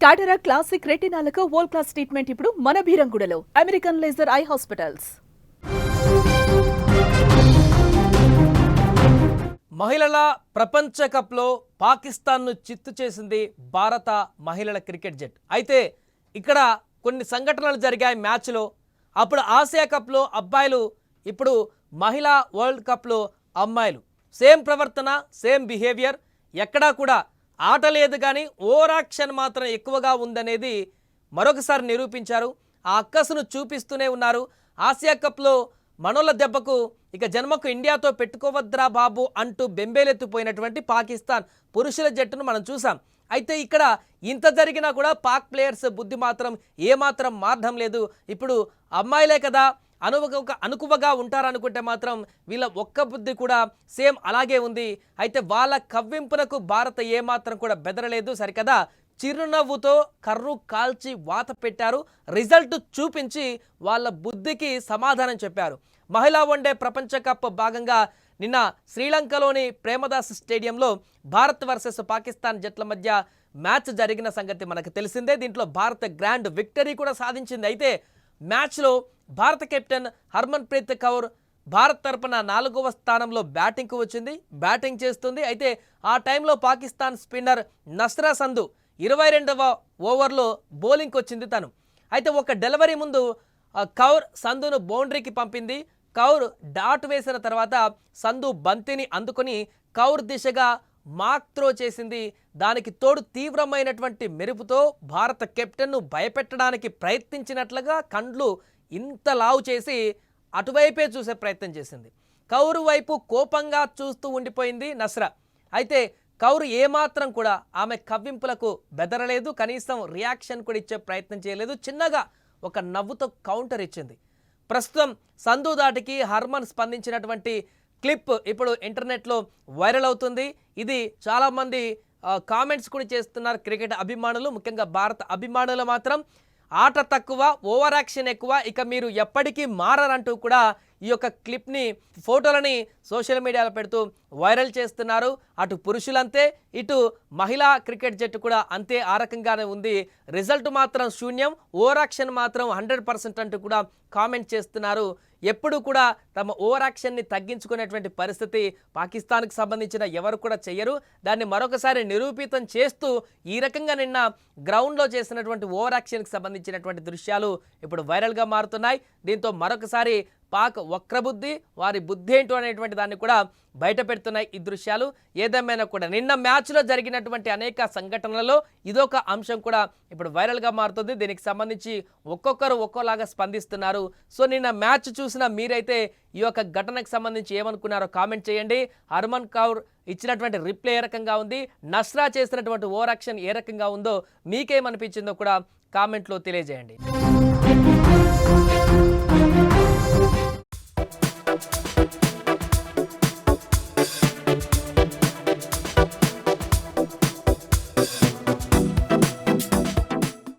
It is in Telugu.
టాటరా క్లాసిక్ రెటినాలకు వరల్డ్ క్లాస్ ట్రీట్మెంట్ ఇప్పుడు మన బీరంగుడలో అమెరికన్ లేజర్ ఐ హాస్పిటల్స్ మహిళల ప్రపంచ కప్లో పాకిస్తాన్ను చిత్తు చేసింది భారత మహిళల క్రికెట్ జట్ అయితే ఇక్కడ కొన్ని సంఘటనలు జరిగాయి మ్యాచ్లో. అప్పుడు ఆసియా కప్లో అబ్బాయిలు ఇప్పుడు మహిళా వరల్డ్ కప్లో అమ్మాయిలు. సేమ్ ప్రవర్తన సేమ్ బిహేవియర్ ఎక్కడా కూడా ఆట లేదు కానీ ఓవరాక్షన్ మాత్రం ఎక్కువగా ఉందనేది మరొకసారి నిరూపించారు. ఆ అక్కసును చూపిస్తూనే ఉన్నారు. ఆసియా కప్లో మనోళ్ళ దెబ్బకు ఇక జన్మకు ఇండియాతో పెట్టుకోవద్దురా బాబు అంటూ బెంబేలెత్తిపోయినటువంటి పాకిస్తాన్ పురుషుల జట్టును మనం చూసాం. అయితే ఇక్కడ ఇంత జరిగినా కూడా పాక్ ప్లేయర్స్ బుద్ధి మాత్రం ఏమాత్రం మారడం లేదు. ఇప్పుడు అమ్మాయిలే కదా అనువుగా అనుకువగా ఉంటారనుకుంటే మాత్రం వీళ్ళ ఒక్క బుద్ధి కూడా సేమ్ అలాగే ఉంది. అయితే వాళ్ళ కవ్వింపునకు భారత ఏమాత్రం కూడా బెదరలేదు. సరికదా? చిరునవ్వుతో కర్రు కాల్చి వాత పెట్టారు. రిజల్ట్ చూపించి వాళ్ళ బుద్ధికి సమాధానం చెప్పారు. మహిళా వన్డే ప్రపంచ కప్ భాగంగా నిన్న శ్రీలంకలోని ప్రేమదాస్ స్టేడియంలో భారత్ వర్సెస్ పాకిస్తాన్ జట్ల మధ్య మ్యాచ్ జరిగిన సంగతి మనకు తెలిసిందే. దీంట్లో భారత్ గ్రాండ్ విక్టరీ కూడా సాధించింది. అయితే మ్యాచ్లో భారత కెప్టెన్ హర్మన్ ప్రీత్ కౌర్ భారత్ తరపున నాలుగవ స్థానంలో బ్యాటింగ్కు వచ్చింది బ్యాటింగ్ చేస్తుంది. అయితే ఆ టైంలో పాకిస్తాన్ స్పిన్నర్ నస్రా సంధు ఇరవై రెండవ ఓవర్లో బౌలింగ్కి వచ్చింది తను. అయితే ఒక డెలివరీ ముందు కౌర్ సంధును బౌండరీకి పంపింది. కౌర్ డాట్ వేసిన తర్వాత సంధు బంతిని అందుకొని కౌర్ దిశగా మాక్ త్రో చేసింది. దానికి తోడు తీవ్రమైనటువంటి మెరుపుతో భారత కెప్టెన్ను భయపెట్టడానికి ప్రయత్నించినట్లుగా కండ్లు ఇంత లావు చేసి అటువైపే చూసే ప్రయత్నం చేసింది. కౌరు వైపు కోపంగా చూస్తూ ఉండిపోయింది నస్రా. అయితే కౌరు ఏమాత్రం కూడా ఆమె కవ్వింపులకు బెదరలేదు. కనీసం రియాక్షన్ కూడా ఇచ్చే ప్రయత్నం చేయలేదు. చిన్నగా ఒక నవ్వుతో కౌంటర్ ఇచ్చింది. ప్రస్తుతం సంధు దాటికి హర్మన్ స్పందించినటువంటి క్లిప్ ఇప్పుడు ఇంటర్నెట్లో వైరల్ అవుతుంది. ఇది చాలామంది కామెంట్స్ కూడా చేస్తున్నారు. క్రికెట్ అభిమానులు ముఖ్యంగా భారత అభిమానులు మాత్రం. ఆట తక్కువ ఓవర్ యాక్షన్ ఎక్కువ. ఇక మీరు ఎప్పటికీ మారరంటూ కూడా ఈ యొక్క క్లిప్ని ఫోటోలని సోషల్ మీడియాలో పెడుతూ వైరల్ చేస్తున్నారు. అటు పురుషులంతే ఇటు మహిళా క్రికెట్ జట్టు కూడా అంతే ఆ రకంగానే ఉంది. రిజల్ట్ మాత్రం శూన్యం ఓవర్ యాక్షన్ మాత్రం హండ్రెడ్ పర్సెంట్ అంటూ కూడా కామెంట్ చేస్తున్నారు. ఎప్పుడు కూడా తమ ఓవర్ యాక్షన్ని తగ్గించుకునేటువంటి పరిస్థితి పాకిస్తాన్కి సంబంధించిన ఎవరు కూడా చెయ్యరు. దాన్ని మరొకసారి నిరూపితం చేస్తూ ఈ రకంగా నిన్న గ్రౌండ్లో చేసినటువంటి ఓవర్ యాక్షన్కి సంబంధించినటువంటి దృశ్యాలు ఇప్పుడు వైరల్గా మారుతున్నాయి. దీంతో మరొకసారి పాక్ వక్రబుద్ధి వారి బుద్ధి ఏంటో అనేటువంటి దాన్ని కూడా బయట పెడుతున్నాయి ఈ దృశ్యాలు. ఏదేమైనా కూడా నిన్న మ్యాచ్లో జరిగినటువంటి అనేక సంఘటనలలో ఇదొక అంశం కూడా ఇప్పుడు వైరల్గా మారుతుంది. దీనికి సంబంధించి ఒక్కొక్కరు ఒక్కోలాగా స్పందిస్తున్నారు. సో నిన్న మ్యాచ్ చూసిన మీరైతే ఈ యొక్క ఘటనకు సంబంధించి ఏమనుకున్నారో కామెంట్ చేయండి. హర్మన్ కౌర్ ఇచ్చినటువంటి రిప్లే ఏ రకంగా ఉంది? నస్రా చేసినటువంటి ఓవర్ యాక్షన్ ఏ రకంగా ఉందో మీకేమనిపించిందో కూడా కామెంట్లో తెలియజేయండి.